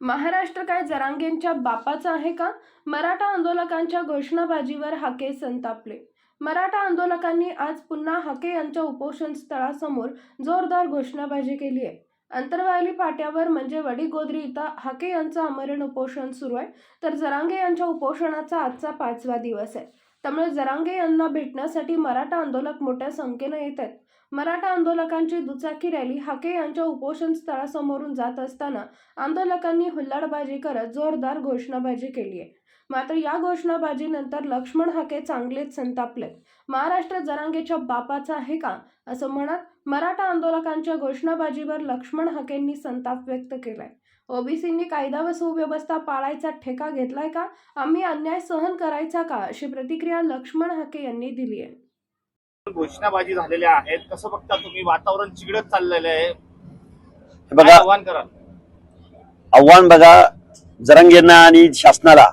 महाराष्ट्र काय जरांगेंच्या बापाचा आहे का? मराठा आंदोलकांच्या घोषणाबाजीवर हाके संतापले. मराठा आंदोलकांनी आज पुन्हा हाके यांच्या उपोषण स्थळासमोर जोरदार घोषणाबाजी केली आहे. अंतरवायली पाट्यावर म्हणजे वडीगोद्री इथं हाके यांचं आमरण उपोषण सुरू आहे. तर जरांगे यांच्या उपोषणाचा आजचा पाचवा दिवस आहे. त्यामुळे जरांगे यांना भेटण्यासाठी मराठा आंदोलक मोठ्या संख्येनं येत आहेत. मराठा आंदोलकांची दुचाकी रॅली हाके यांच्या उपोषण स्थळासमोरून जात असताना आंदोलकांनी हुल्लाडबाजी करत जोरदार घोषणाबाजी केली आहे. मात्र या घोषणाबाजीनंतर लक्ष्मण हाके चांगलेच संतापले महाराष्ट्र जरांगेच्या बापाचा आहे का? असं म्हणत मराठा आंदोलकांच्या घोषणाबाजीवर लक्ष्मण हाकेंनी संताप व्यक्त केलाय. ओबीसींनी कायदा व सुव्यवस्था पाळायचा ठेका घेतलाय का? आम्ही अन्याय सहन करायचा का? अशी प्रतिक्रिया लक्ष्मण हाके यांनी दिली आहे. घोषणाबाजी झालेल्या आहेत. कसं बघता तुम्ही? वातावरण चिघळत चाललेलं आहे. हे बघा आव्हान कराल? आव्हान बघा जरांगेंना आणि शासनाला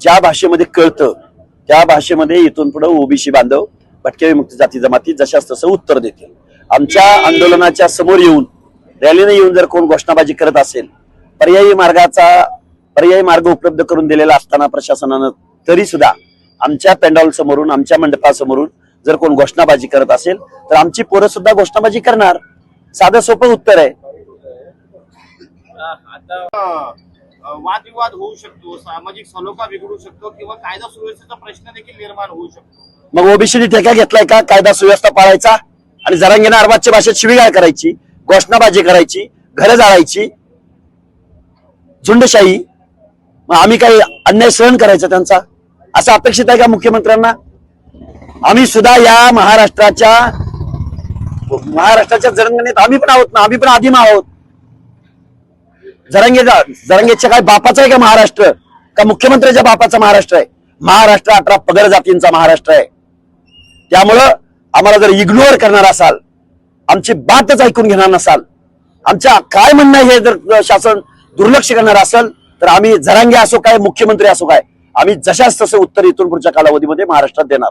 ज्या भाषेमध्ये कळतं त्या भाषेमध्ये इथून पुढे ओबीसी बांधव भटक्या विमुक्त जाती जमाती जशाच तसं उत्तर देतील. आमच्या आंदोलनाच्या समोर येऊन रॅलीने येऊन जर कोण घोषणाबाजी करत असेल पर्यायी मार्गाचा पर्यायी मार्ग उपलब्ध करून दिलेला असताना प्रशासनानं तरी सुद्धा आमच्या पेंडॉल समोरून आमच्या मंडपासमोरून जर कोण घोषणाबाजी करत असेल तर आमची पोरं सुद्धा घोषणाबाजी करणार. साधं सोपं उत्तर आहे. आता वादविवाद होऊ शकतो सामाजिक सलोखा बिघडू शकतो किंवा कायदा सुव्यवस्थेचा प्रश्न देखील निर्माण होऊ शकतो. मग ओबीसीने ठेका घेतलाय का? कायदा सुव्यवस्था पाळायचा? आणि जरांगीने अरबाजच्या भाषेत शिवीगाळ करायची घोषणाबाजी करायची घरं जाळायची? झुंडशाही? मग आम्ही काही अन्याय सहन करायचा त्यांचा? असं अपेक्षित आहे का मुख्यमंत्र्यांना? आम्ही सुद्धा या महाराष्ट्राच्या महाराष्ट्राच्या जरंगणीत आम्ही पण आहोत ना आम्ही पण आदिम आहोत. जरंगेचा जरंगेच्या काय बापाचा आहे का महाराष्ट्र? का मुख्यमंत्र्याच्या बापाचा महाराष्ट्र आहे? महाराष्ट्र अठरा पगड जातींचा महाराष्ट्र आहे. त्यामुळं आम्हाला जर इग्नोर करणार असाल आमची बातच ऐकून घेणार नसाल आमच्या काय म्हणणं आहे हे जर शासन दुर्लक्ष करणार असेल तर आम्ही जरांगे असो काय मुख्यमंत्री असो काय आम्ही जशाच तसं उत्तर इथून पुढच्या कालावधीमध्ये महाराष्ट्रात देणार.